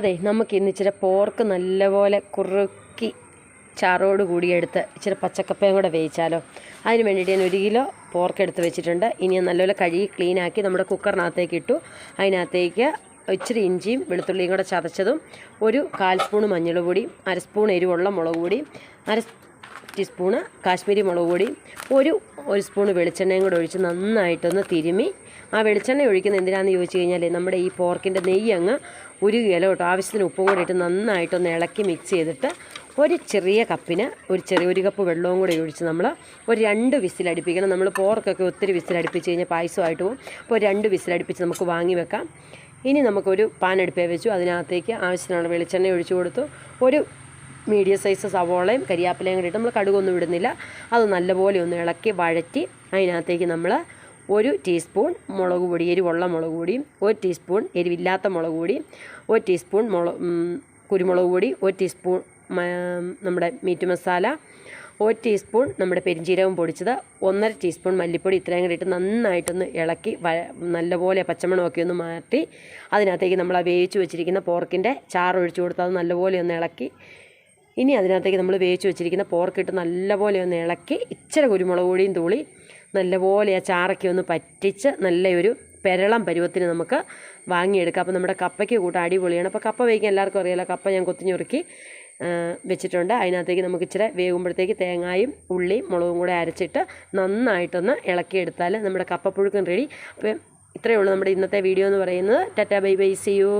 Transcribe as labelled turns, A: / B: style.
A: അതെ നമുക്ക് ഇന്ന് ഇച്ചിരി പോർക്ക് നല്ലപോലെ കുറുക്കി ചാറോട് കൂടി എടുത്ത് ഇച്ചിരി പച്ചക്കപ്പയും കൂടെ വേവിച്ചാലോ. അതിന് വേണ്ടിയിട്ട് ഞാൻ ഒരു കിലോ പോർക്ക് എടുത്ത് വെച്ചിട്ടുണ്ട്. ഇനി നല്ലപോലെ കഴുകി ക്ലീനാക്കി നമ്മുടെ കുക്കറിനകത്തേക്ക് ഇട്ടു. അതിനകത്തേക്ക് ഇച്ചിരി ഇഞ്ചിയും വെളുത്തുള്ളിയും കൂടെ ചതച്ചതും ഒരു കാൽ സ്പൂൺ മഞ്ഞൾ പൊടി അര സ്പൂൺ എരിവുള്ള മുളക് പൊടി അര ടീസ്പൂണ് കാശ്മീരി മുളക് പൊടി ഒരു ഒരു സ്പൂൺ വെളിച്ചെണ്ണയും കൂടെ ഒഴിച്ച് നന്നായിട്ടൊന്ന് തിരുമി. ആ വെളിച്ചെണ്ണ ഒഴിക്കുന്ന എന്തിനാണെന്ന് ചോദിച്ചു കഴിഞ്ഞാൽ നമ്മുടെ ഈ പോർക്കിന്റെ നെയ്യ് അങ്ങ് ഉരുകുകയില കേട്ടോ ആവശ്യത്തിന് ഉപ്പും കൂടി ഇട്ട് നന്നായിട്ടൊന്ന് ഇളക്കി മിക്സ് ചെയ്തിട്ട് ഒരു ചെറിയ കപ്പിന് ഒരു ചെറിയ ഒരു കപ്പ് വെള്ളവും കൂടി ഒഴിച്ച് നമ്മൾ ഒരു രണ്ട് വിസിലടിപ്പിക്കണം നമ്മൾ പോർക്കൊക്കെ ഒത്തിരി വിസിലടിപ്പിച്ച് കഴിഞ്ഞാൽ പായസമായിട്ട് പോകും. അപ്പോൾ രണ്ട് വിസിലടിപ്പിച്ച് നമുക്ക് വാങ്ങി വെക്കാം. ഇനി നമുക്കൊരു പാൻ അടുപ്പേ വെച്ചു. അതിനകത്തേക്ക് ആവശ്യത്തിനുള്ള വെളിച്ചെണ്ണ ഒഴിച്ചു കൊടുത്തു. ഒരു മീഡിയം സൈസ് സവോളയും കരിയാപ്പിലയും കൂടിയിട്ട് നമ്മൾ കടുകൊന്നും ഇടുന്നില്ല. അത് നല്ലപോലെ ഒന്ന് ഇളക്കി വഴറ്റി അതിനകത്തേക്ക് നമ്മൾ ഒരു ടീസ്പൂൺ മുളക് പൊടി എരിവുള്ള മുളക് പൊടിയും ഒരു ടീസ്പൂൺ എരിവില്ലാത്ത മുളക് പൊടിയും ഒരു ടീസ്പൂൺ മുളക് കുരുമുളക് പൊടി ഒരു ടീസ്പൂൺ നമ്മുടെ മീറ്റ് മസാല ഒരു ടീസ്പൂൺ നമ്മുടെ പെരിഞ്ചീരകം പൊടിച്ചത് ഒന്നര ടീസ്പൂൺ മല്ലിപ്പൊടി ഇത്രയും കൂടി ഇട്ട് നന്നായിട്ടൊന്ന് ഇളക്കി വ നല്ലപോലെ പച്ചമണമൊക്കെ ഒന്ന് മാറ്റി അതിനകത്തേക്ക് നമ്മൾ വേവിച്ച് വെച്ചിരിക്കുന്ന പോർക്കിന്റെ ചാറ് ഒഴിച്ചു കൊടുത്ത് അത് നല്ലപോലെ ഒന്ന് ഇളക്കി ഇനി അതിനകത്തേക്ക് നമ്മൾ വേവിച്ച് വെച്ചിരിക്കുന്ന പോർക്കിട്ട് നല്ലപോലെ ഒന്ന് ഇളക്കി ഇച്ചിരി കുരുമുളക് പൊടിയും തൂളി നല്ലപോലെ ആ ചാറയ്ക്ക് ഒന്ന് പറ്റിച്ച് നല്ലൊരു പെരളം പരുവത്തിന് നമുക്ക് വാങ്ങിയെടുക്കാം. അപ്പോൾ നമ്മുടെ കപ്പയ്ക്ക് കൂട്ടം അടിപൊളിയാണ്. അപ്പോൾ കപ്പ വേവിക്കാൻ എല്ലാവർക്കും അറിയാലോ കപ്പ ഞാൻ കൊത്തിഞ്ഞുറുക്കി വെച്ചിട്ടുണ്ട്. അതിനകത്തേക്ക് നമുക്ക് ഇച്ചിരി വേകുമ്പോഴത്തേക്ക് തേങ്ങായും ഉള്ളിയും മുളകും കൂടെ അരച്ചിട്ട് നന്നായിട്ടൊന്ന് ഇളക്കിയെടുത്താൽ നമ്മുടെ കപ്പപ്പുഴുക്കും റെഡി അപ്പം ഇത്രയേ ഉള്ളൂ നമ്മുടെ ഇന്നത്തെ വീഡിയോ എന്ന് പറയുന്നത്. Tata bye bye see you